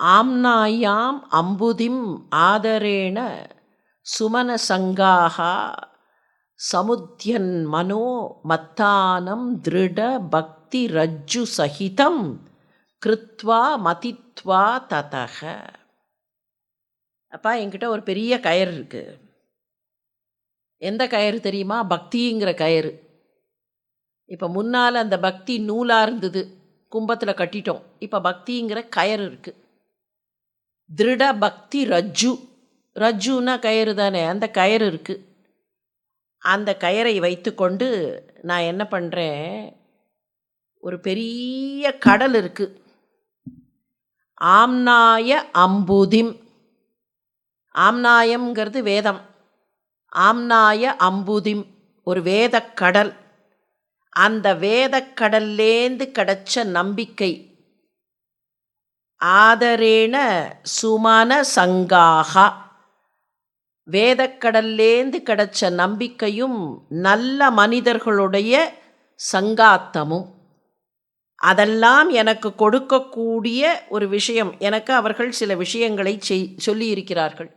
ஆம்னாயாம் அம்புதிம் ஆதரேண சுமனசங்காக சமுத்தியன் மனோ மத்தானம் திருட பக்தி ரஜ்ஜு சகிதம் கிருத்வா மதித்வா ததக. அப்பா என்கிட்ட ஒரு பெரிய கயர் இருக்கு. எந்த கயிறு தெரியுமா? பக்திங்கிற கயிறு இப்போ முன்னால் அந்த பக்தி நூலாக இருந்தது. கும்பத்தில் கட்டிட்டோம். இப்போ பக்திங்கிற கயர் இருக்குது திருட பக்தி ரஜ்ஜு. ரஜ்ஜுன்னா கயிறு தானே அந்த கயிறு இருக்குது அந்த கயிறை வைத்துக்கொண்டு நான் என்ன பண்ணுறேன் ஒரு பெரிய கடல் இருக்குது ஆம்னாய அம்புதிம். ஆம்னாயம்ங்கிறது வேதம். ஆம்னாய அம்புதிம் ஒரு வேதக்கடல் அந்த வேதக்கடல்லேந்து கிடச்ச நம்பிக்கை. ஆதரேன சுமன சங்காகா. வேதக்கடல்லேந்து கிடைச்ச நம்பிக்கையும் நல்ல மனிதர்களுடைய சங்காத்தமும். அதெல்லாம் எனக்கு கொடுக்கக்கூடிய ஒரு விஷயம். எனக்கு அவர்கள் சில விஷயங்களை செய் சொல்லியிருக்கிறார்கள்.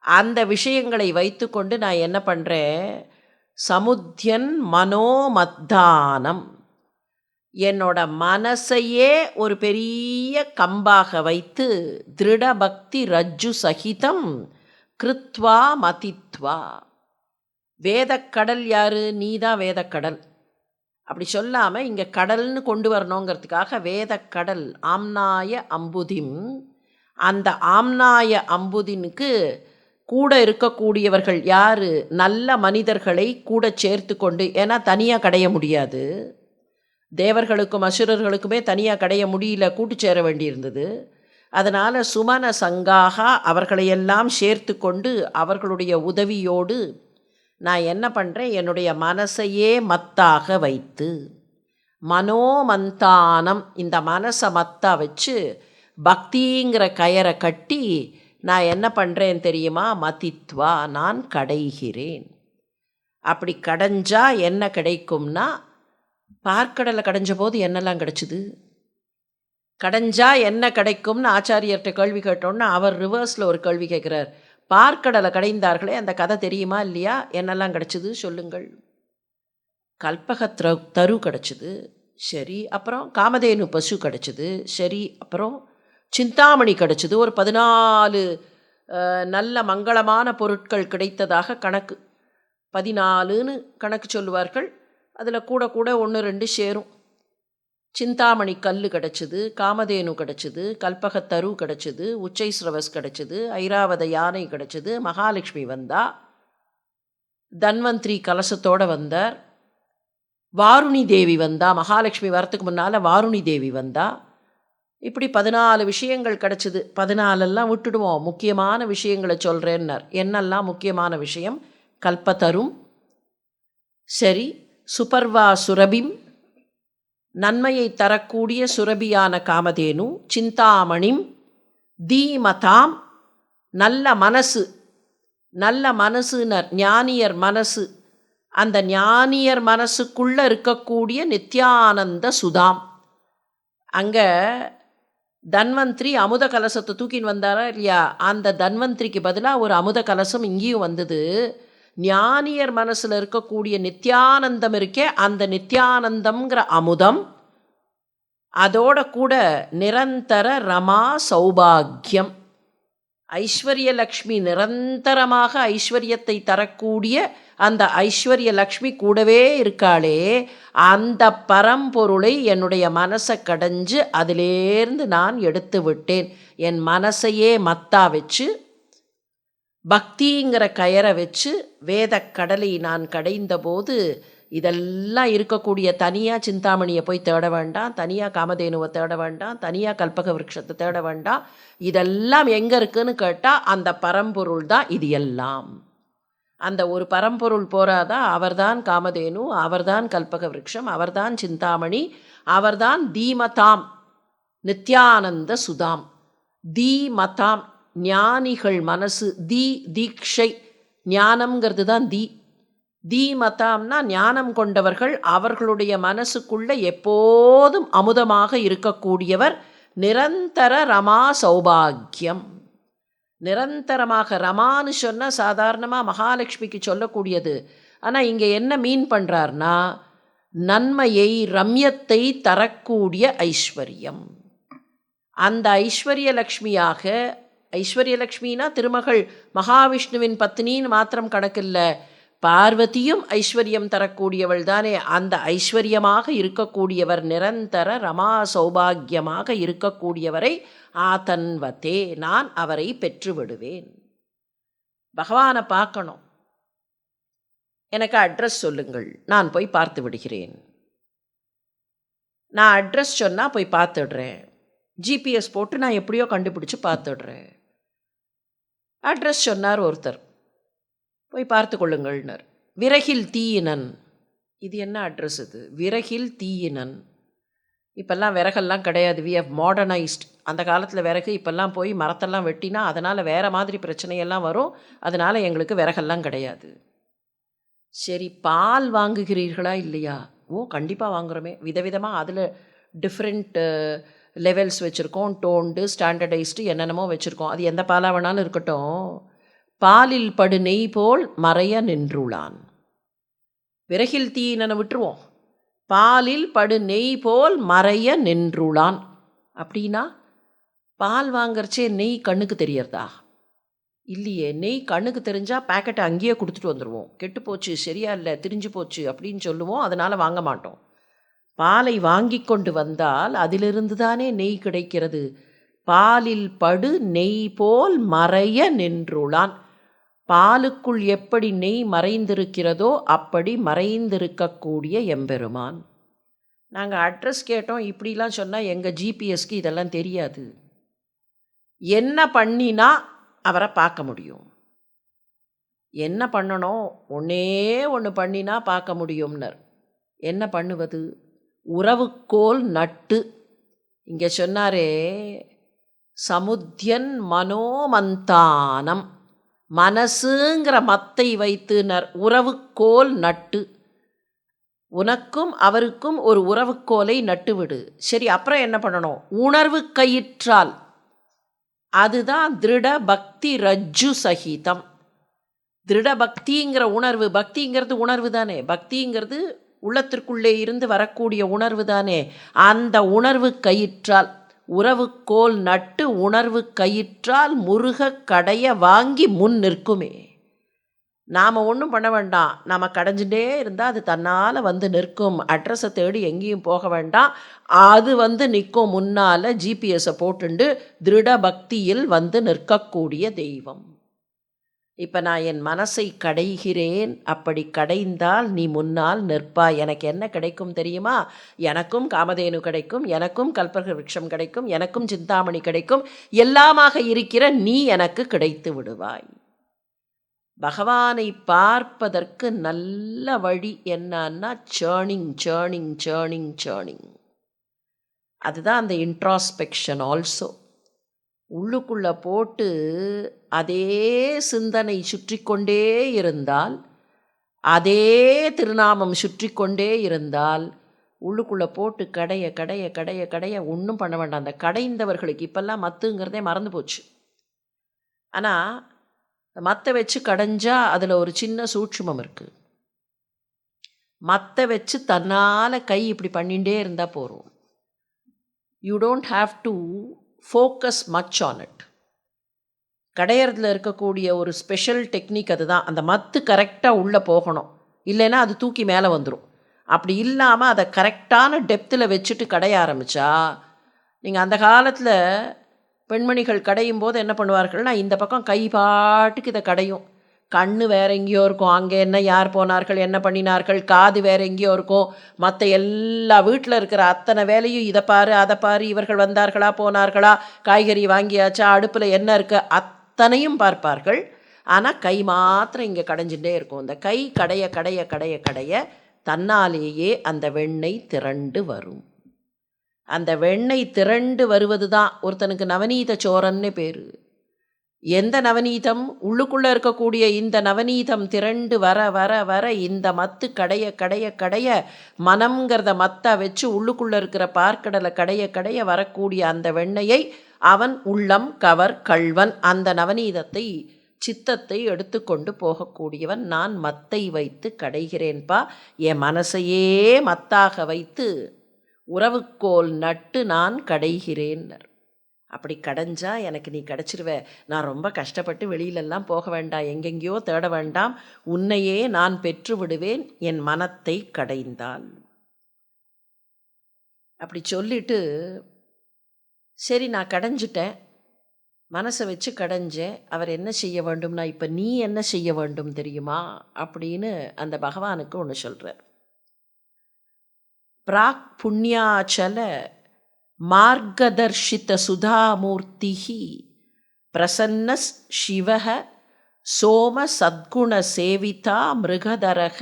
அந்த விஷயங்களை வைத்துக்கொண்டு நான் என்ன பண்ணுறேன் சமுத்தியன் மனோமத்தானம். என்னோட மனசையே ஒரு பெரிய கம்பாக வைத்து திருட பக்தி ரஜ்ஜு சகிதம் கிருத்வா மதித்வா. வேதக்கடல் யாரு? நீ தான் வேதக்கடல் அப்படி சொல்லாமல் இங்கே கடல்னு கொண்டு வரணுங்கிறதுக்காக வேதக்கடல் ஆம்னாய அம்புதிம். அந்த ஆம்னாய அம்புதினுக்கு கூட இருக்கக்கூடியவர்கள் யார்? நல்ல மனிதர்களை கூட சேர்த்து கொண்டு ஏன்னா தனியாக கடைய முடியாது. தேவர்களுக்கும் அசுரர்களுக்குமே தனியாக கடைய முடியல கூட்டு சேர வேண்டியிருந்தது. அதனால் சுமன சங்காக அவர்களையெல்லாம் சேர்த்து கொண்டு அவர்களுடைய உதவியோடு நான் என்ன பண்ணுறேன் என்னுடைய மனசையே மத்தாக வைத்து மனோமந்தானம் இந்த மனசை மத்தா வச்சு பக்திங்கிற கயரை கட்டி நான் என்ன பண்ணுறேன் தெரியுமா? மதித்வா நான் கடைகிறேன். அப்படி கடைஞ்சா என்ன கிடைக்கும்னா பார்க்கடலை கடைஞ்ச போது என்னெல்லாம் கிடச்சிது? கடைஞ்சா என்ன கிடைக்கும்னு ஆச்சாரியர்கிட்ட கேள்வி கேட்டோன்னு அவர் ரிவர்ஸில் ஒரு கேள்வி கேட்குறார். பார்க்கடலை கடைந்தார்களே அந்த கதை தெரியுமா இல்லையா? என்னெல்லாம் கிடச்சிது? சொல்லுங்கள். கல்பக தரு கிடச்சிது. சரி. அப்புறம் காமதேனு பசு கிடச்சிது. சரி. அப்புறம் சிந்தாமணி கிடச்சிது. ஒரு பதினாலு நல்ல மங்களமான பொருட்கள் கிடைத்ததாக கணக்கு. பதினாலுன்னு கணக்கு சொல்லுவார்கள். அதில் கூட கூட ஒன்று ரெண்டு சேரும். சிந்தாமணி கல் கிடச்சிது காமதேனு கிடச்சிது கல்பகத்தரு கிடச்சிது உச்சை ஸ்ரவஸ் கிடச்சிது ஐராவத யானை கிடச்சிது மகாலட்சுமி வந்தா தன்வந்திரி கலசத்தோடு வந்தார். வாருணி தேவி வந்தா மகாலட்சுமி வரத்துக்கு முன்னால் வாருணி தேவி வந்தா. இப்படி பதினாலு விஷயங்கள் கிடச்சிது. பதினாலெல்லாம் விட்டுடுவோம். முக்கியமான விஷயங்களை சொல்கிறேன்னார் என்னெல்லாம் முக்கியமான விஷயம்? கல்பத்தரும். சரி சுபர்வா சுரபிம் நன்மையை தரக்கூடிய சுரபியான காமதேனு சிந்தாமணிம் தீமதாம் நல்ல மனசு நல்ல மனசுனர் ஞானியர் மனசு அந்த ஞானியர் மனசுக்குள்ளே இருக்கக்கூடிய நித்யானந்த சுதாம். அங்கே தன்வந்திரி அமுத கலசத்தை தூக்கின்னு வந்தாரா இல்லையா? அந்த தன்வந்திரிக்கு பதிலாக ஒரு அமுத கலசம் இங்கேயும் வந்தது. ஞானியர் மனசில் இருக்கக்கூடிய நித்யானந்தம் இருக்கே அந்த நித்யானந்தம்ங்கிற அமுதம் அதோட கூட நிரந்தர ரமா சௌபாகியம். ஐஸ்வர்யலக்ஷ்மி நிரந்தரமாக ஐஸ்வர்யத்தை தரக்கூடிய அந்த ஐஸ்வர்ய லக்ஷ்மி கூடவே இருக்காளே அந்த பரம்பொருளை என்னுடைய மனசை கடைஞ்சு அதிலேருந்து நான் எடுத்து விட்டேன். என் மனசையே மத்தா வச்சு பக்திங்கிற கயரை வச்சு வேத கடலை நான் கடைந்தபோது இதெல்லாம் இருக்கக்கூடிய தனியாக சிந்தாமணியை போய் தேட வேண்டாம் தனியாக காமதேனுவை தேட வேண்டாம் தனியாக கல்பக விரக்ஷத்தை தேட வேண்டாம். இதெல்லாம் எங்கே இருக்குன்னு கேட்டால் அந்த பரம்பொருள் தான் இது எல்லாம். அந்த ஒரு பரம்பொருள் போராதான் அவர்தான் காமதேனு அவர்தான் கல்பக விரக்ஷம் அவர்தான் சிந்தாமணி அவர்தான் தீமதாம் நித்யானந்த சுதாம். தீமதாம். ஞானிகள் மனசு தி தீக்ஷை. ஞானம்ங்கிறது தான் தீ தீமதாம்னா ஞானம் கொண்டவர்கள் அவர்களுடைய மனசுக்குள்ளே எப்போதும் அமுதமாக இருக்கக்கூடியவர் நிரந்தர ரமா சௌபாகியம். நிரந்தரமாக ரமான்னு சொன்னால் சாதாரணமாக மகாலட்சுமிக்கு சொல்லக்கூடியது. ஆனால் இங்கே என்ன மீன் பண்ணுறார்னா நன்மையை ரம்யத்தை தரக்கூடிய ஐஸ்வர்யம். அந்த ஐஸ்வர்ய லக்ஷ்மியாக ஐஸ்வர்யலக்ஷ்மினா திருமகள் மகாவிஷ்ணுவின் பத்னின்னு மாத்திரம் கணக்கில்ல. பார்வதியும் ஐஸ்வர்யம் தரக்கூடியவள் தானே அந்த ஐஸ்வர்யமாக இருக்கக்கூடியவர் நிரந்தர ரமா சௌபாகியமாக இருக்கக்கூடியவரை ஆதன்வத்தே நான் அவரை பெற்றுவிடுவேன். பகவானை பார்க்கணும். எனக்கு அட்ரஸ் சொல்லுங்கள். நான் போய் பார்த்து விடுகிறேன். நான் அட்ரஸ் சொன்னால் போய் பார்த்துடுறேன். ஜிபிஎஸ் போட்டு நான் எப்படியோ கண்டுபிடிச்சி பார்த்துடுறேன். அட்ரஸ் சொன்னார் ஒருத்தர். போய் பார்த்து கொள்ளுங்கள்னர். விறகில் தீயினன். இது என்ன அட்ரஸ் இது? விறகில் தீயினன். இப்போல்லாம் விறகெல்லாம் கிடையாது. வி ஹவ் மாடர்னைஸ்ட் அந்த காலத்தில் விறகு இப்போல்லாம் போய் மரத்தெல்லாம் வெட்டினா அதனால் வேறு மாதிரி பிரச்சனையெல்லாம் வரும். அதனால் எங்களுக்கு விறகெல்லாம் கிடையாது. சரி பால் வாங்குகிறீர்களா இல்லையா? ஓ கண்டிப்பாக வாங்குகிறோமே விதவிதமாக அதில் டிஃப்ரெண்ட்டு லெவல்ஸ் வச்சுருக்கோம் டோண்டு ஸ்டாண்டர்டைஸ்டு என்னென்னமோ வச்சுருக்கோம். அது எந்த பாலாக வேணாலும் இருக்கட்டும். பாலில் படு நெய் போல் மறைய நின்றுளான். விறகில் தீயினனை விட்டுருவோம்? பாலில் படு நெய் போல் மறைய நின்றுளான். அப்படின்னா பால் வாங்கறச்சே நெய் கண்ணுக்கு தெரியறதா? இல்லையே நெய் கண்ணுக்கு தெரிஞ்சால் பேக்கெட்டை அங்கேயே கொடுத்துட்டு வந்துடுவோம் கெட்டு போச்சு சரியா இல்லை திரிஞ்சு போச்சு அப்படின்னு சொல்லுவோம். அதனால் வாங்க மாட்டோம். பாலை வாங்கி கொண்டு வந்தால் அதிலிருந்து தானே நெய் கிடைக்கிறது? பாலில் படு நெய் போல் மறைய நின்றுளான். பாலுக்குள் எப்படி நெய் மறைந்திருக்கிறதோ அப்படி மறைந்திருக்கக்கூடிய எம்பெருமான். நாங்கள் அட்ரஸ் கேட்டோம். இப்படிலாம் சொன்னால் எங்கள் ஜிபிஎஸ்க்கு இதெல்லாம் தெரியாது. என்ன பண்ணினா அவரை பார்க்க முடியும். என்ன பண்ணணும்? ஒன்றே ஒன்று பண்ணினா பார்க்க முடியும்னர். என்ன பண்ணுவது? உறவுக்கோல் நட்டு. இங்கே சொன்னாரே சமுத்தியன் மனோமந்தானம் மனசுங்கிற மத்தை வைத்துனர் உறவுக்கோல் நட்டு. உனக்கும் அவருக்கும் ஒரு உறவுக்கோலை நட்டுவிடு. சரி அப்புறம் என்ன பண்ணணும்? உணர்வு கயிற்றால். அதுதான் திருட பக்தி ரஜ்ஜு சகிதம். திருட பக்திங்கிற உணர்வு பக்திங்கிறது உணர்வு தானே. பக்திங்கிறது உள்ளத்திற்குள்ளே இருந்து வரக்கூடிய உணர்வு தானே அந்த உணர்வு கயிற்றால் உறவுக்கோல் நட்டு உணர்வு கயிற்றால் முருக கடைய வாங்கி முன் நிற்குமே. நாம் ஒன்றும் பண்ண வேண்டாம். நாம் கடைஞ்சிட்டே இருந்தால் அது தன்னால் வந்து நிற்கும். அட்ரஸை தேடி எங்கேயும் போக வேண்டாம். அது வந்து நிற்கும் முன்னால் ஜிபிஎஸை போட்டுண்டு திருட பக்தியில் வந்து நிற்கக்கூடிய தெய்வம். இப்போ நான் என் மனசை கடைகிறேன். அப்படி கடைந்தால் நீ முன்னால் நிற்பாய். எனக்கு என்ன கிடைக்கும் தெரியுமா? எனக்கும் காமதேனு கிடைக்கும். எனக்கும் கல்பக விருட்சம் கிடைக்கும். எனக்கும் சிந்தாமணி கிடைக்கும். எல்லாமாக இருக்கிற நீ எனக்கு கிடைத்து விடுவாய். பகவானை பார்ப்பதற்கு நல்ல வழி என்னன்னா சேர்னிங் சேர்னிங் சேர்னிங் சேர்னிங் அதுதான் அந்த இன்ட்ராஸ்பெக்ஷன் ஆல்சோ உள்ளுக்குள்ளே போட்டு அதே சிந்தனை சுற்றி கொண்டே இருந்தால் அதே திருநாமம் சுற்றி கொண்டே இருந்தால் உள்ளுக்குள்ளே போட்டு கடைய கடைய கடைய கடைய ஒன்றும் பண்ண வேண்டாம். அந்த கடைந்தவர்களுக்கு இப்போல்லாம் மத்துங்கிறதே மறந்து போச்சு. ஆனால் மத்தை வச்சு கடைஞ்சால் அதில் ஒரு சின்ன சூட்சுமம் இருக்குது மத்தை வச்சு தன்னால் கை இப்படி பண்ணிகிட்டே இருந்தால் போகிறோம் you don't have to focus much on it கடையறதுல இருக்கக்கூடிய ஒரு ஸ்பெஷல் டெக்னிக் அதுதான். அந்த மத்து கரெக்டாக உள்ளே போகணும். இல்லைன்னா அது தூக்கி மேலே வந்துடும் அப்படி இல்லாமல் அதை கரெக்டான டெப்த்தில் வச்சுட்டு கடைய ஆரம்பித்தா நீங்கள் அந்த காலத்தில் பெண்மணிகள் கடையும் போது என்ன பண்ணுவார்கள்னா இந்த பக்கம் கை பாட்டுக்கு இதை கடையும். கண் வேற எங்கேயோ இருக்கும். அங்கே என்ன யார் போனார்கள் என்ன பண்ணினார்கள் காது வேற எங்கேயோ இருக்கும். மற்ற எல்லா வீட்டில் இருக்கிற அத்தனை வேலையும் இதை பாரு அதை பாரு இவர்கள் வந்தார்களா போனார்களா காய்கறி வாங்கியாச்சா அடுப்பில் என்ன இருக்கு அத்தனையும் பார்ப்பார்கள். ஆனால் கை மாத்திரம் இங்கே கடைஞ்சுட்டே இருக்கும். அந்த கை கடைய கடைய கடைய கடைய தன்னாலேயே அந்த வெண்ணெய் திரண்டு வரும். அந்த வெண்ணெய் திரண்டு வருவது தான் ஒருத்தனுக்கு நவநீத சோரன்னு பேர். எந்த நவநீதம்? உள்ளுக்குள்ளே இருக்கக்கூடிய இந்த நவநீதம் திரண்டு வர வர வர இந்த மத்து கடைய கடைய கடைய மனம்ங்கிறத மத்தை வச்சு உள்ளுக்குள்ளே இருக்கிற பார்க்கடலை கடைய கடைய வரக்கூடிய அந்த வெண்ணையை அவன் உள்ளம் கவர் கள்வன் அந்த நவநீதத்தை சித்தத்தை எடுத்துக்கொண்டு போகக்கூடியவன் நான் மத்தை வைத்து கடைகிறேன்பா. என் மனசையே மத்தாக வைத்து உறவுக்கோல் நட்டு நான் கடைகிறேன்னர். அப்படி கடைஞ்சா எனக்கு நீ கிடச்சிருவ. நான் ரொம்ப கஷ்டப்பட்டு வெளியிலெல்லாம் போக வேண்டாம். எங்கெங்கேயோ தேட வேண்டாம். உன்னையே நான் பெற்று விடுவேன். என் மனத்தை கடைந்தால் அப்படி சொல்லிட்டு சரி நான் கடைஞ்சிட்டேன். மனசை வச்சு கடைஞ்சேன். அவர் என்ன செய்ய வேண்டும்னா இப்போ நீ என்ன செய்ய வேண்டும் தெரியுமா? அப்படின்னு அந்த பகவானுக்கு ஒன்று சொல்கிறார் பிராக் புண்ணியாச்சல மார்கதர்ஷித சுதாமூர்த்திஹி பிரசன்ன சிவக சோம சத்குண சேவிதா மிருகதரக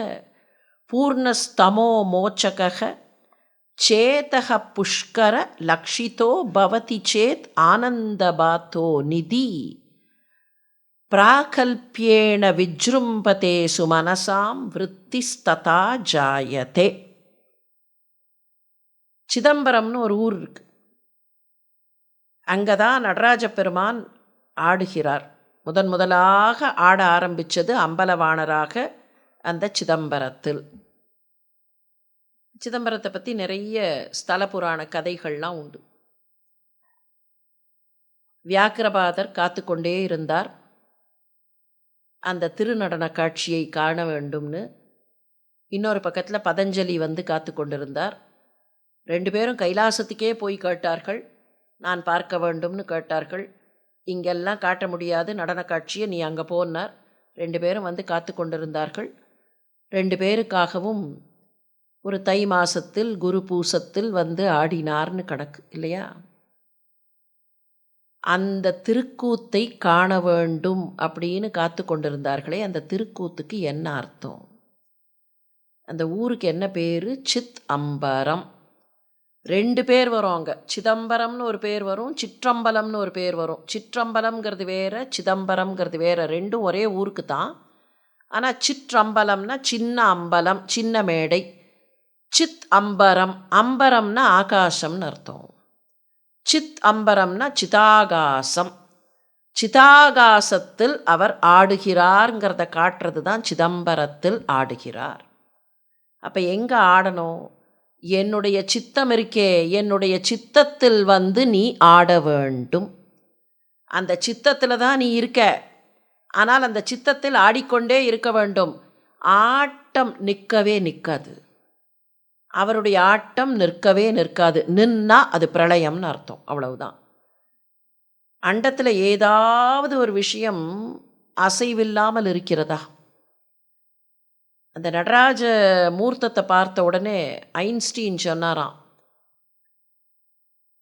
பூர்ணஸ்தமோ மோச்சக चेतः पुष्करलक्षितो भवति चेत् आनन्दबातो निधि प्राकल्प्येण विजृम्भते सुमनसां वृत्तिस्तथा जायते சிதம்பரம்னு ஒரு ஊர் இருக்கு அங்கே தான் நடராஜ பெருமான் ஆடுகிறார் முதன் முதலாக ஆட ஆரம்பித்தது அம்பலவாணராக அந்த சிதம்பரத்தில் சிதம்பரத்தை பற்றி நிறைய ஸ்தல புராண கதைகள்லாம் உண்டு. வியாக்கிரபாதர் காத்து கொண்டே இருந்தார். அந்த திருநடன காட்சியை காண வேண்டும்னு இன்னொரு பக்கத்தில் பதஞ்சலி வந்து காத்து கொண்டிருந்தார் ரெண்டு பேரும் கைலாசத்துக்கே போய் கேட்டார்கள். நான் பார்க்க வேண்டும்னு கேட்டார்கள். இங்கெல்லாம் காட்ட முடியாது. நடன காட்சியை நீ அங்கே போனார் ரெண்டு பேரும் வந்து காத்து கொண்டிருந்தார்கள் ரெண்டு பேருக்காகவும் ஒரு தை மாசத்தில் குரு பூசத்தில் வந்து ஆடினார்னு கணக்கு இல்லையா? அந்த திருக்கூத்தை காண வேண்டும் அப்படின்னு காத்து கொண்டிருந்தார்களே அந்த திருக்கூத்துக்கு என்ன அர்த்தம்? அந்த ஊருக்கு என்ன பேர்? சித் அம்பரம் ரெண்டு பேர் வரும் அங்கே. சிதம்பரம்னு ஒரு பேர் வரும் சிற்றம்பலம்னு ஒரு பேர் வரும். சிற்றம்பலம்ங்கிறது வேற சிதம்பரம்ங்கிறது வேற. ரெண்டும் ஒரே ஊருக்கு தான் ஆனால் சிற்றம்பலம்னா சின்ன அம்பலம் சின்ன மேடை. சித் அம்பரம் அம்பரம்னா ஆகாசம்னு அர்த்தம். சித் அம்பரம்னா சிதாகாசம். சிதாகாசத்தில் அவர் ஆடுகிறார்ங்கிறத காட்டுறது தான் சிதம்பரத்தில் ஆடுகிறார். அப்போ எங்கே ஆடணும்? என்னுடைய சித்தம் இருக்கே என்னுடைய சித்தத்தில் வந்து நீ ஆட வேண்டும். அந்த சித்தத்தில் தான் நீ இருக்க. ஆனால் அந்த சித்தத்தில் ஆடிக்கொண்டே இருக்க வேண்டும். ஆட்டம் நிற்கவே நிற்காது அவருடைய ஆட்டம் நிற்கவே நிற்காது. நின்னா அது பிரளயம்னு அர்த்தம். அவ்வளவுதான். அண்டத்தில் ஏதாவது ஒரு விஷயம் அசைவில்லாமல் இருக்கிறதா? அந்த நடராஜ மூர்த்தத்தை பார்த்த உடனே ஐன்ஸ்டீன் சொன்னாராம்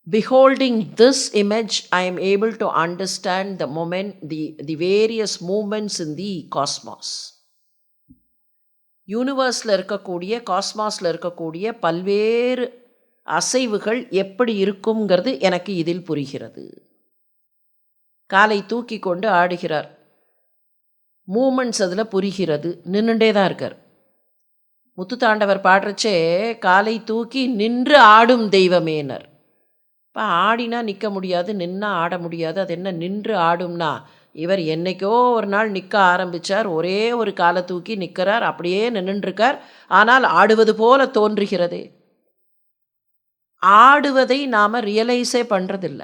beholding this image I am able to understand the moment the the various moments in the cosmos யூனிவர்ஸில் இருக்கக்கூடிய காஸ்மாஸில் இருக்கக்கூடிய பல்வேறு அசைவுகள் எப்படி இருக்குங்கிறது எனக்கு இதில் புரிகிறது. காலை தூக்கி கொண்டு ஆடுகிறார். மூமெண்ட்ஸ் அதில் புரிகிறது. நின்றுண்டே தான் இருக்கார். முத்துத்தாண்டவர் பாடுறச்சே காலை தூக்கி நின்று ஆடும் தெய்வமேனர். இப்போ ஆடினா நிற்க முடியாது நின்னா ஆட முடியாது. அது என்ன நின்று ஆடும்னா இவர் என்னைக்கோ ஒரு நாள் நிற்க ஆரம்பித்தார் ஒரே ஒரு காலை தூக்கி நிற்கிறார் அப்படியே நின்றுருக்கார் ஆனால் ஆடுவது போல தோன்றுகிறது. ஆடுவதை நாம் ரியலைஸே பண்ணுறதில்ல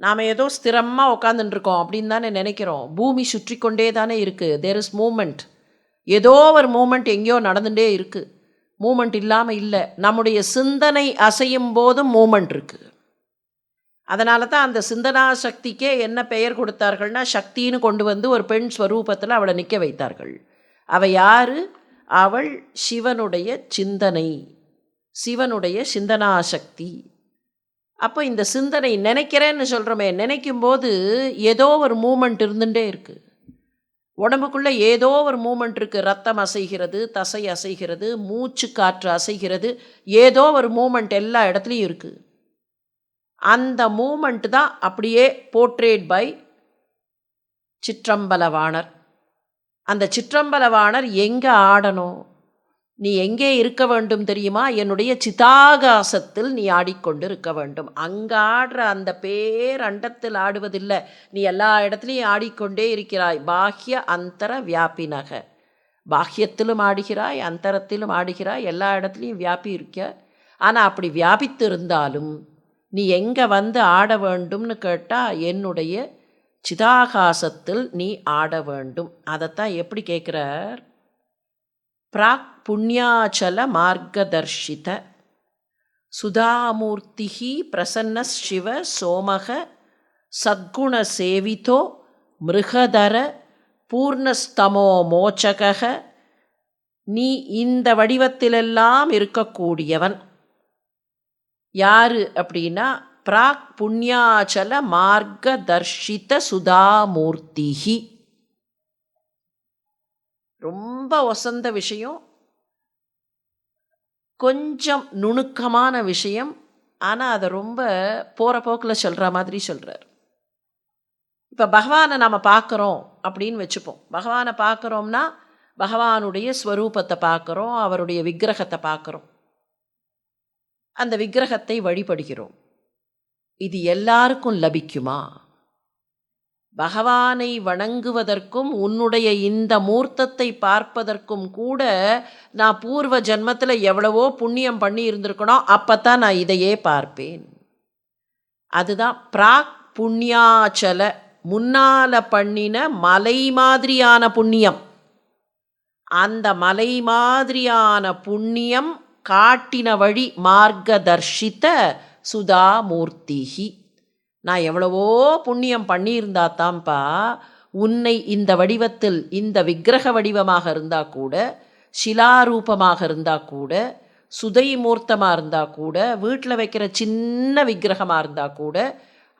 நாம் ஏதோ ஸ்திரமாக உட்காந்துட்டுருக்கோம் அப்படின்னு தானே நினைக்கிறோம். பூமி சுற்றி கொண்டே தானே இருக்குது தேர் இஸ் மூமெண்ட் ஏதோ ஒரு மூமெண்ட் எங்கேயோ நடந்துகிட்டே இருக்குது மூமெண்ட் இல்லாமல் இல்லை. நம்முடைய சிந்தனை அசையும் போதும் மூமெண்ட் இருக்குது அதனால தான் அந்த சிந்தனா சக்திக்கே என்ன பெயர் கொடுத்தார்கள்னா சக்தின்னு கொண்டு வந்து ஒரு பெண் ஸ்வரூபத்தில் அவளை நிற்க வைத்தார்கள். அவள் யார்? அவள் சிவனுடைய சிந்தனை. சிவனுடைய சிந்தனா சக்தி அப்போ இந்த சிந்தனை நினைக்கிறேன்னு சொல்கிறோமே நினைக்கும்போது ஏதோ ஒரு மூமெண்ட் இருந்துகிட்டே இருக்குது உடம்புக்குள்ளே ஏதோ ஒரு மூமெண்ட் இருக்குது ரத்தம் அசைகிறது தசை அசைகிறது மூச்சு காற்று அசைகிறது ஏதோ ஒரு மூமெண்ட் எல்லா இடத்துலையும் இருக்குது அந்த மூமெண்ட் தான் அப்படியே போர்ட்ரேட் பை சிற்றம்பலவாணர். அந்த சிற்றம்பலவாணர் எங்கே ஆடணும்? நீ எங்கே இருக்க வேண்டும் தெரியுமா? என்னுடைய சிதாகாசத்தில் நீ ஆடிக்கொண்டு இருக்க வேண்டும். அங்கே ஆடுற அந்த பேர் அண்டத்தில் ஆடுவதில்லை. நீ எல்லா இடத்துலையும் ஆடிக்கொண்டே இருக்கிறாய். பாஹ்ய அந்தர வியாபினக பாஹ்யத்திலும் ஆடுகிறாய் அந்தரத்திலும் ஆடுகிறாய். எல்லா இடத்துலையும் வியாபி இருக்க ஆனால் அப்படி வியாபித்து இருந்தாலும் நீ எங்கே வந்து ஆட வேண்டும்னு கேட்டால் என்னுடைய சிதாகாசத்தில் நீ ஆட வேண்டும். அதைத்தான் எப்படி கேட்குறார் பிராக் புண்ணியாச்சல மார்க்கதர்ஷித சுதாமூர்த்தி பிரசன்ன சிவ சோமக சத்குண சேவிதோ மிருகதர பூர்ணஸ்தமோ மோச்சக நீ இந்த வடிவத்திலெல்லாம் இருக்கக்கூடியவன். யார் அப்படின்னா பிராக் புண்ணியாச்சல மார்கதர்ஷித சுதாமூர்த்திஹி. ரொம்ப ஒசந்த விஷயம். கொஞ்சம் நுணுக்கமான விஷயம். ஆனால் அதை ரொம்ப போகிற போக்கில் சொல்கிற மாதிரி சொல்கிறார் இப்போ பகவானை நாம் பார்க்குறோம் அப்படின்னு வச்சுப்போம். பகவானை பார்க்குறோம்னா பகவானுடைய ஸ்வரூபத்தை பார்க்குறோம் அவருடைய விக்கிரகத்தை பார்க்குறோம் அந்த விக்கிரகத்தை வழிபடுகிறோம். இது எல்லாருக்கும் லபிக்குமா? பகவானை வணங்குவதற்கும் உன்னுடைய இந்த மூர்த்தத்தை பார்ப்பதற்கும் கூட நான் பூர்வ ஜென்மத்தில் எவ்வளவோ புண்ணியம் பண்ணி இருந்திருக்கணும் அப்போ தான் நான் இதையே பார்ப்பேன். அதுதான் பிராக் புண்ணியாச்சல முன்னால பண்ணின மலை மாதிரியான புண்ணியம். அந்த மலை மாதிரியான புண்ணியம் காட்டின வழி மார்க்கதர்ஷித்த சுதாமூர்த்திகி நான் எவ்வளவோ புண்ணியம் பண்ணியிருந்தா தான்ப்பா உன்னை இந்த வடிவத்தில் இந்த விக்கிரக வடிவமாக இருந்தால் கூட சிலாரூபமாக இருந்தால் கூட சுதை மூர்த்தமாக இருந்தால் கூட வீட்டில் வைக்கிற சின்ன விக்கிரகமாக இருந்தால் கூட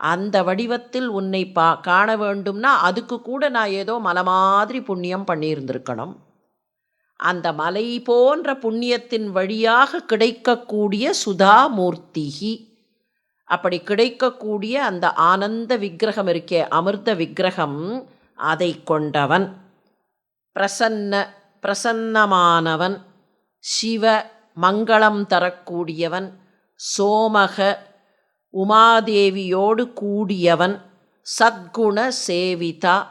அந்த வடிவத்தில் உன்னை பா காண வேண்டும்னா அதுக்கு கூட நான் ஏதோ மலை மாதிரி புண்ணியம் பண்ணியிருந்திருக்கணும். அந்த மலை போன்ற புண்ணியத்தின் வழியாக கிடைக்கக்கூடிய சுதாமூர்த்திகி. அப்படி கிடைக்கக்கூடிய அந்த ஆனந்த விக்கிரகம் இருக்கே அமிர்த விக்கிரகம் அதை கொண்டவன். பிரசன்ன பிரசன்னமானவன். சிவ மங்களம் தரக்கூடியவன். சோமக உமாதேவியோடு கூடியவன். சத்குண சேவிதா.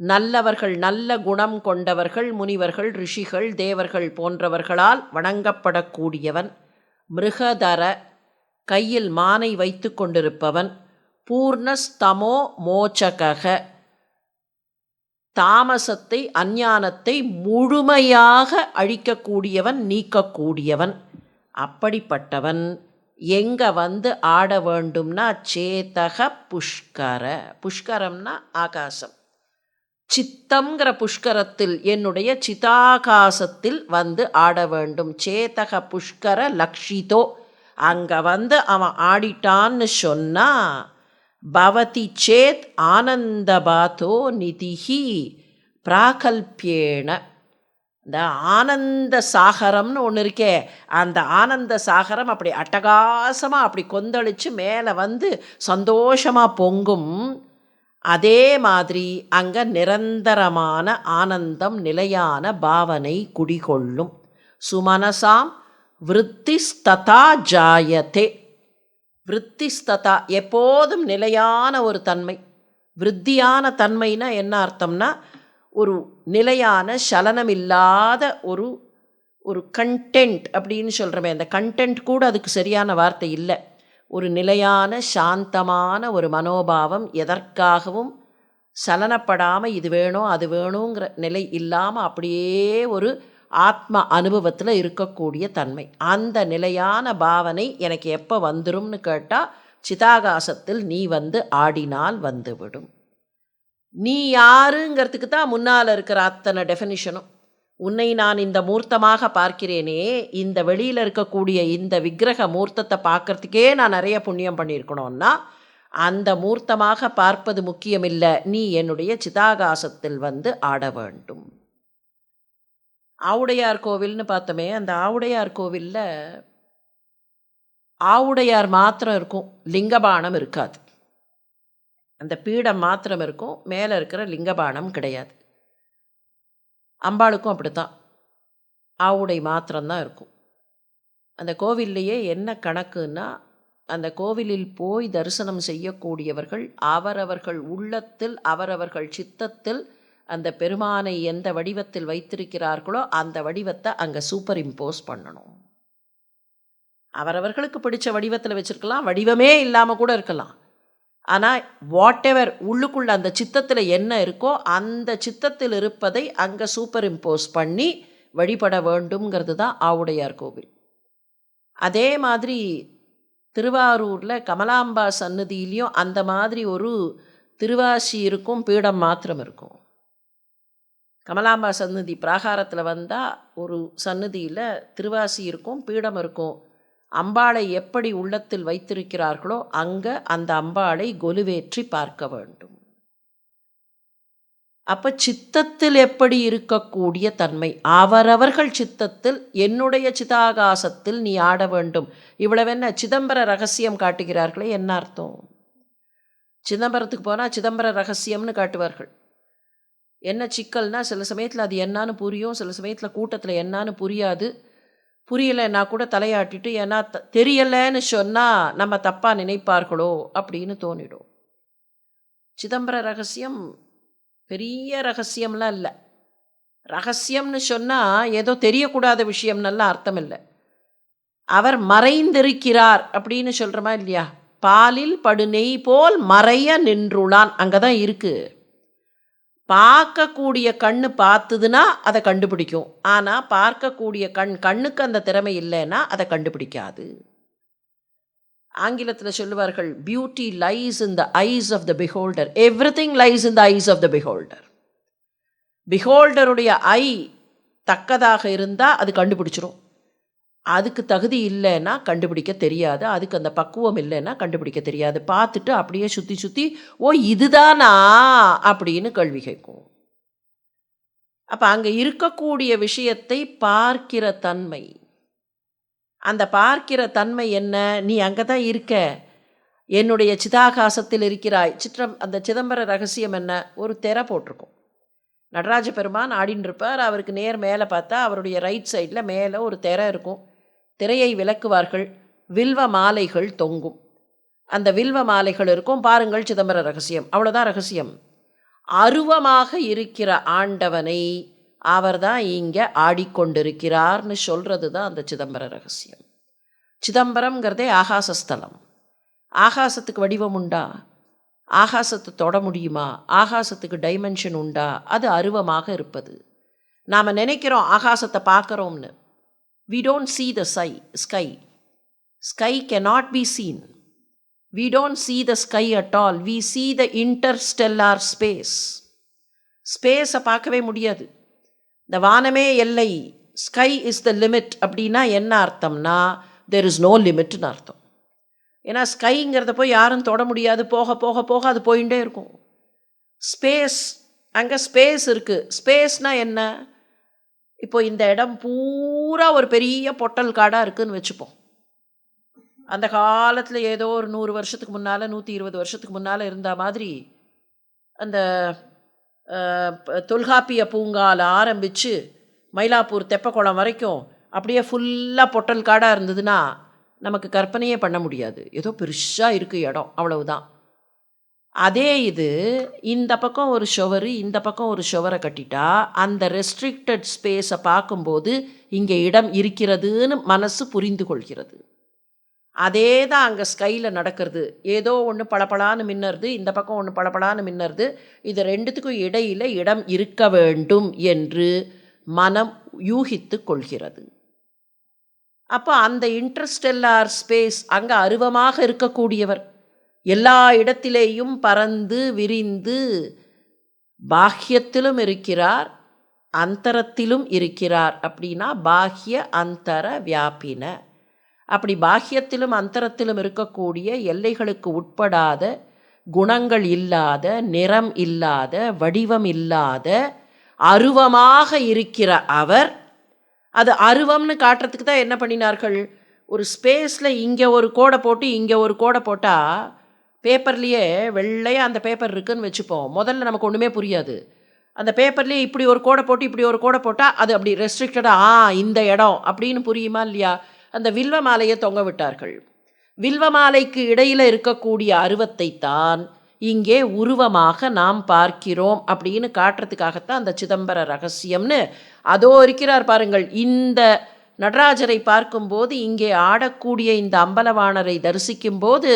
நல்லவர்கள் நல்ல குணம் கொண்டவர்கள் முனிவர்கள் ரிஷிகள் தேவர்கள் போன்றவர்களால் வணங்கப்படக்கூடியவன் மிருகதர கையில் மானை வைத்து கொண்டிருப்பவன் பூர்ணஸ்தமோ மோச்சக தாமசத்தை அஞ்ஞானத்தை முழுமையாக அழிக்கக்கூடியவன் நீக்கக்கூடியவன். அப்படிப்பட்டவன் எங்கே வந்து ஆட வேண்டும்னா சேத்தக புஷ்கர. புஷ்கரம்னா ஆகாசம். சித்தங்கிற புஷ்கரத்தில் என்னுடைய சிதாகாசத்தில் வந்து ஆட வேண்டும். சேதக புஷ்கர லக்ஷிதோ. அங்கே வந்து அவன் ஆடிட்டான்னு சொன்னால் பவதி சேத் ஆனந்தபாதோ நிதிஹி பிராகல்பியேன. இந்த ஆனந்த சாகரம்னு ஒன்று இருக்கே அந்த ஆனந்த சாகரம் அப்படி அட்டகாசமாக அப்படி கொந்தளித்து மேலே வந்து சந்தோஷமாக பொங்கும். அதே மாதிரி அங்கே நிரந்தரமான ஆனந்தம் நிலையான பாவனை குடிகொள்ளும். சுமனசாம் விற்த்திஸ்ததா ஜாயத்தே விற்த்திஸ்ததா எப்போதும் நிலையான ஒரு தன்மை. விருத்தியான தன்மைனா என்ன அர்த்தம்னா ஒரு நிலையான சலனமில்லாத ஒரு ஒரு கண்டென்ட் அப்படின்னு சொல்கிறோமே அந்த கண்டென்ட் கூட அதுக்கு சரியான வார்த்தை இல்லை. ஒரு நிலையான சாந்தமான ஒரு மனோபாவம் எதற்காகவும் சலனப்படாமல் இது வேணும் அது வேணுங்கிற நிலை இல்லாமல் அப்படியே ஒரு ஆத்ம அனுபவத்தில் இருக்கக்கூடிய தன்மை. அந்த நிலையான பாவனை எனக்கு எப்போ வந்துரும்னு கேட்டால் சிதாகாசத்தில் நீ வந்து ஆடினால் வந்துவிடும். நீ யாருங்கிறதுக்கு தான் முன்னால் இருக்கிற அத்தனை டெஃபினிஷனும் உன்னை நான் இந்த மூர்த்தமாக பார்க்கிறேனே இந்த வெளியில் இருக்கக்கூடிய இந்த விக்கிரக மூர்த்தத்தை பார்க்கறதுக்கே நான் நிறைய புண்ணியம் பண்ணியிருக்கணும்னா அந்த மூர்த்தமாக பார்ப்பது முக்கியமில்லை. நீ என்னுடைய சிதாகாசத்தில் வந்து ஆட வேண்டும். ஆவுடையார் கோவில்னு பார்த்தோமே அந்த ஆவுடையார் கோவிலில் ஆவுடையார் மாத்திரம் இருக்கும் லிங்கபானம் இருக்காது. அந்த பீடம் மாத்திரம் இருக்கும் மேலே இருக்கிற லிங்கபானம் கிடையாது. அம்பாளுக்கும் அப்படித்தான். ஆவுடை மாத்திரம்தான் இருக்கும். அந்த கோவில்லையே என்ன கணக்குன்னா அந்த கோவிலில் போய் தரிசனம் செய்யக்கூடியவர்கள் அவரவர்கள் உள்ளத்தில் அவரவர்கள் சித்தத்தில் அந்த பெருமானை எந்த வடிவத்தில் வைத்திருக்கிறார்களோ அந்த வடிவத்தை அங்கே சூப்பர் இம்போஸ் பண்ணணும். அவரவர்களுக்கு பிடிச்ச வடிவத்தில் வச்சுருக்கலாம் வடிவமே இல்லாமல் கூட இருக்கலாம். ஆனால் வாட் எவர் உள்ளுக்குள்ள அந்த சித்தத்தில் என்ன இருக்கோ அந்த சித்தத்தில் இருப்பதை அங்கே சூப்பர் இம்போஸ் பண்ணி வழிபட வேண்டும்ங்கிறது தான் ஆவுடையார் கோவில். அதே மாதிரி திருவாரூரில் கமலாம்பா சன்னதியிலையும் அந்த மாதிரி ஒரு திருவாசி இருக்கும் பீடம் மாத்திரம் இருக்கும். கமலாம்பா சன்னதி பிராகாரத்தில் வந்தால் ஒரு சன்னதியில் திருவாசி இருக்கும் பீடம் இருக்கும். அம்பாளை எப்படி உள்ளத்தில் வைத்திருக்கிறார்களோ அங்கே அந்த அம்பாளை கொலுவேற்றி பார்க்க வேண்டும். அப்போ சித்தத்தில் எப்படி இருக்கக்கூடிய தன்மை? அவரவர்கள் சித்தத்தில் என்னுடைய சிதாகாசத்தில் நீ ஆட வேண்டும். இவ்வளவென்ன சிதம்பர ரகசியம் காட்டுகிறார்களே என்ன அர்த்தம்? சிதம்பரத்துக்கு போனால் சிதம்பர ரகசியம்னு காட்டுவார்கள். என்ன சிக்கல்னால் சில சமயத்தில் அது என்னான்னு புரியும் சில சமயத்தில் கூட்டத்தில் என்னான்னு புரியாது. புரியலைன்னா கூட தலையாட்டிட்டு ஏன்னா த தெரியலைன்னு சொன்னால் நம்ம தப்பாக நினைப்பார்களோ? அப்படின்னு தோணிடும். சிதம்பர ரகசியம் பெரிய ரகசியம்லாம் இல்லை. ரகசியம்னு சொன்னால் ஏதோ தெரியக்கூடாத விஷயம்னெல்லாம் அர்த்தம் இல்லை. அவர் மறைந்திருக்கிறார் அப்படின்னு சொல்கிறோமா இல்லையா? பாலில் படுநெய் போல் மறைய நின்றுளான். அங்கே தான் இருக்குது பார்க்கக்கூடிய கண் பார்த்துதுன்னா அதை கண்டுபிடிக்கும். ஆனால் பார்க்கக்கூடிய கண் கண்ணுக்கு அந்த திறமை இல்லைன்னா அதை கண்டுபிடிக்காது. ஆங்கிலத்தில் சொல்லுவார்கள் beauty lies in the eyes of the beholder everything lies in the eyes of the beholder பிஹோல்டருடைய eye தக்கதாக இருந்தால் அது கண்டுபிடிச்சிரும். அதுக்கு தகுதி இல்லைன்னா கண்டுபிடிக்க தெரியாது. அதுக்கு அந்த பக்குவம் இல்லைன்னா கண்டுபிடிக்க தெரியாது. பார்த்துட்டு அப்படியே சுற்றி சுற்றி ஓ இதுதானா? அப்படின்னு கேள்வி கேட்கும். அப்போ அங்கே இருக்கக்கூடிய விஷயத்தை பார்க்கிற தன்மை. அந்த பார்க்கிற தன்மை என்ன? நீ அங்கே தான் இருக்க. என்னுடைய சிதாகாசத்தில் இருக்கிறாய். சித்திரம் அந்த சிதம்பர ரகசியம் என்ன? ஒரு திரை போட்டிருக்கும். நடராஜ பெருமான் ஆடின்னு இருப்பார். அவருக்கு நேர் மேலே பார்த்தா அவருடைய ரைட் சைடில் மேலே ஒரு திரை இருக்கும். திரையை விளக்குவார்கள். வில்வ மாலைகள் தொங்கும். அந்த வில்வ மாலைகள் இருக்கும். பாருங்கள் சிதம்பர ரகசியம். அவ்வளோதான் ரகசியம். அருவமாக இருக்கிற ஆண்டவனை அவர்தான் இங்கே ஆடிக்கொண்டிருக்கிறார்னு சொல்கிறது தான் அந்த சிதம்பர ரகசியம். சிதம்பரம்ங்கிறதே ஆகாசஸ்தலம். ஆகாசத்துக்கு வடிவம் உண்டா? ஆகாசத்தை தொட முடியுமா? ஆகாசத்துக்கு டைமென்ஷன் உண்டா? அது அருவமாக இருப்பது. நாம் நினைக்கிறோம் ஆகாசத்தை பார்க்குறோம்னு. We don't see the sky, sky. Sky cannot be seen. We don't see the sky at all. We see the interstellar space. ஸ்பேஸை பார்க்கவே முடியாது இந்த வானமே எல்லை ஸ்கை இஸ் த லிமிட் அப்படின்னா என்ன அர்த்தம்னா தெர் இஸ் நோ லிமிட்னு அர்த்தம் ஏன்னா ஸ்கைங்கிறத போய் யாரும் தொட முடியாது போக போக போக அது போயிட்டே இருக்கும் ஸ்பேஸ் அங்கே ஸ்பேஸ் இருக்குது ஸ்பேஸ்னால் என்ன இப்போ இந்த இடம் பூரா ஒரு பெரிய பொட்டல் காடாக இருக்குதுன்னு வச்சுப்போம். அந்த காலத்தில் ஏதோ ஒரு நூறு வருஷத்துக்கு முன்னால் நூற்றி இருபது வருஷத்துக்கு முன்னால் இருந்த மாதிரி அந்த தொல்காப்பிய பூங்காவில் ஆரம்பித்து மயிலாப்பூர் தெப்பக்குளம் வரைக்கும் அப்படியே ஃபுல்லாக பொட்டல் காடாக இருந்ததுன்னா நமக்கு கற்பனையே பண்ண முடியாது. ஏதோ பெருசாக இருக்குது இடம் அவ்வளவுதான். அதே இது இந்த பக்கம் ஒரு ஷொவரு இந்த பக்கம் ஒரு ஷொவரை கட்டிட்டா அந்த ரெஸ்ட்ரிக்டட் ஸ்பேஸை பார்க்கும்போது இங்கே இடம் இருக்கிறதுன்னு மனசு புரிந்து கொள்கிறது. அதே தான் அங்கே ஸ்கையில் நடக்கிறது. ஏதோ ஒன்று பளபளான்னு மின்னறது இந்த பக்கம் ஒன்று பளபளான்னு மின்னறது இது ரெண்டுத்துக்கும் இடையில் இடம் இருக்க வேண்டும் என்று மனம் யூகித்து கொள்கிறது. அப்போ அந்த இன்ட்ரெஸ்டெல்லார் ஸ்பேஸ் அங்கே அருவமாக இருக்கக்கூடியவர் எல்லா இடத்திலேயும் பறந்து விரிந்து பாஹ்யத்திலும் இருக்கிறார் அந்தரத்திலும் இருக்கிறார் அப்படின்னா பாஹ்ய அந்தர வியாபின. அப்படி பாஹ்யத்திலும் அந்தரத்திலும் இருக்கக்கூடிய எல்லைகளுக்கு உட்படாத குணங்கள் இல்லாத நிறம் இல்லாத வடிவம் இல்லாத அருவமாக இருக்கிற அவர் அது அருவம்னு காட்டுறதுக்கு தான் என்ன பண்ணினார்கள்? ஒரு ஸ்பேஸில் இங்கே ஒரு கோடை போட்டு இங்கே ஒரு கோடை போட்டால் பேப்பர்லேயே வெள்ளையாக அந்த பேப்பர் இருக்குதுன்னு வச்சுப்போம். முதல்ல நமக்கு ஒன்றுமே புரியாது. அந்த பேப்பர்லேயே இப்படி ஒரு கோடை போட்டு இப்படி ஒரு கோடை போட்டால் அது அப்படி ரெஸ்ட்ரிக்டடாக ஆ இந்த இடம் அப்படின்னு புரியுமா இல்லையா? அந்த வில்வ மாலையை தொங்க விட்டார்கள். வில்வ மாலைக்கு இடையில் இருக்கக்கூடிய அருவத்தை தான் இங்கே உருவமாக நாம் பார்க்கிறோம் அப்படின்னு காட்டுறதுக்காகத்தான் அந்த சிதம்பர ரகசியம்னு அதோ இருக்கிறார் பாருங்கள். இந்த நடராஜரை பார்க்கும்போது இங்கே ஆடக்கூடிய இந்த அம்பலவாணரை தரிசிக்கும்போது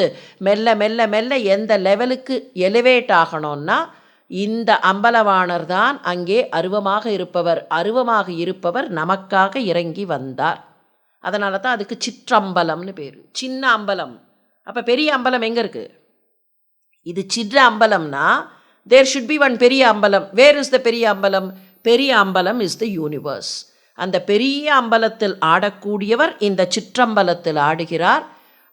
மெல்ல மெல்ல மெல்ல எந்த லெவலுக்கு எலிவேட் ஆகணும்னா இந்த அம்பலவாணர் தான் அங்கே அருவமாக இருப்பவர் அருவமாக இருப்பவர் நமக்காக இறங்கி வந்தார். அதனால தான் அதுக்கு சிற்றம்பலம்னு பேர். சின்ன அம்பலம். அப்போ பெரிய அம்பலம் எங்கே இருக்குது இது சின்ன அம்பலம்னா தேர் ஷுட் பி ஒன் பெரிய அம்பலம். வேர் இஸ் த பெரிய அம்பலம்? பெரிய அம்பலம் இஸ் த யூனிவர்ஸ் அந்த பெரிய அம்பலத்தில் ஆடக்கூடியவர் இந்த சிற்றம்பலத்தில் ஆடுகிறார்.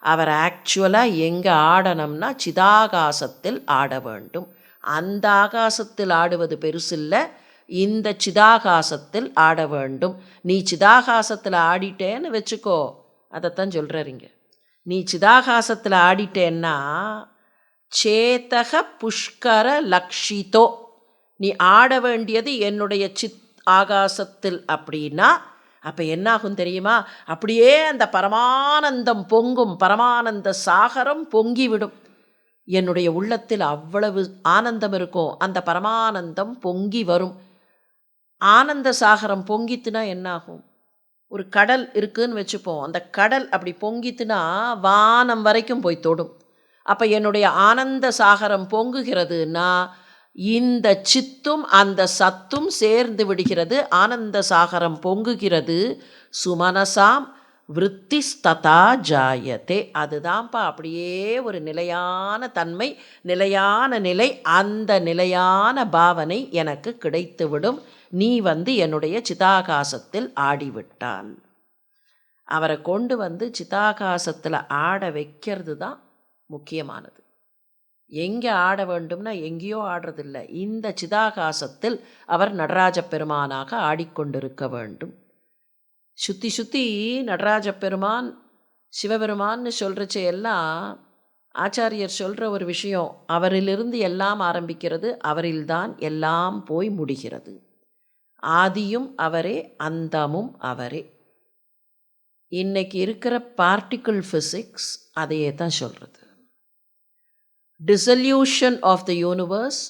அவர் ஆக்சுவலாக எங்கே ஆடணும்னா சிதாகாசத்தில் ஆட வேண்டும். அந்த ஆகாசத்தில் ஆடுவது பெருசில்லை இந்த சிதாகாசத்தில் ஆட வேண்டும். நீ சிதாகாசத்தில் ஆடிட்டேன்னு வச்சுக்கோ அதைத்தான் சொல்கிறீங்க நீ சிதாகாசத்தில் ஆடிட்டேன்னா சேத்தக புஷ்கர லக்ஷிதோ. நீ ஆட வேண்டியது என்னுடைய சித் ஆகாசத்தில் அப்படின்னா அப்போ என்னாகும் தெரியுமா? அப்படியே அந்த பரமானந்தம் பொங்கும் பரமானந்த சாகரம் பொங்கிவிடும். என்னுடைய உள்ளத்தில் அவ்வளவு ஆனந்தம் இருக்கும் அந்த பரமானந்தம் பொங்கி வரும். ஆனந்த சாகரம் பொங்கித்துனா என்னாகும்? ஒரு கடல் இருக்குதுன்னு வச்சுப்போம் அந்த கடல் அப்படி பொங்கித்துனா வானம் வரைக்கும் போய் தொடும். அப்போ என்னுடைய ஆனந்த சாகரம் பொங்குகிறதுனா இந்த சித்தும் அந்த சத்தும் சேர்ந்து விடுகிறது ஆனந்த சாகரம் பொங்குகிறது சுமனசாம் விற்த்திஸ்ததா ஜாயத்தே அதுதான்ப்பா அப்படியே ஒரு நிலையான தன்மை நிலையான நிலை அந்த நிலையான பாவனை எனக்கு கிடைத்துவிடும். நீ வந்து என்னுடைய சிதாகாசத்தில் ஆடிவிட்டான். அவரை கொண்டு வந்து சிதாகாசத்தில் ஆட வைக்கிறது தான் முக்கியமானது. எங்கே ஆட வேண்டும்னா எங்கேயோ ஆடுறதில்ல. இந்த சிதாகாசத்தில் அவர் நடராஜ பெருமானாக ஆடிக்கொண்டிருக்க வேண்டும். சுற்றி சுற்றி நடராஜ பெருமான் சிவபெருமான்னு சொல்கிறச்ச எல்லாம் ஆச்சாரியர் சொல்கிற ஒரு விஷயம். அவரிலிருந்து எல்லாம் ஆரம்பிக்கிறது அவரில்தான் எல்லாம் போய் முடிகிறது. ஆதியும் அவரே அந்தமும் அவரே. இன்னைக்கு இருக்கிற பார்ட்டிக்கிள் ஃபிசிக்ஸ் அதையே தான் சொல்கிறது dissolution of the universe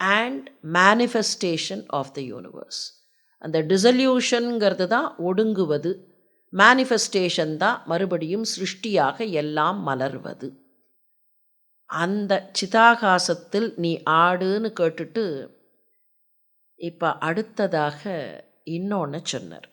and manifestation of the universe அந்த டிசல்யூஷனுங்கிறது தான் ஒடுங்குவது. மேனிஃபெஸ்டேஷன் தான் மறுபடியும் சிருஷ்டியாக எல்லாம் மலர்வது. அந்த சிதாகாசத்தில் நீ ஆடுன்னு கேட்டுட்டு இப்போ அடுத்ததாக இன்னொன்று சொன்னார்.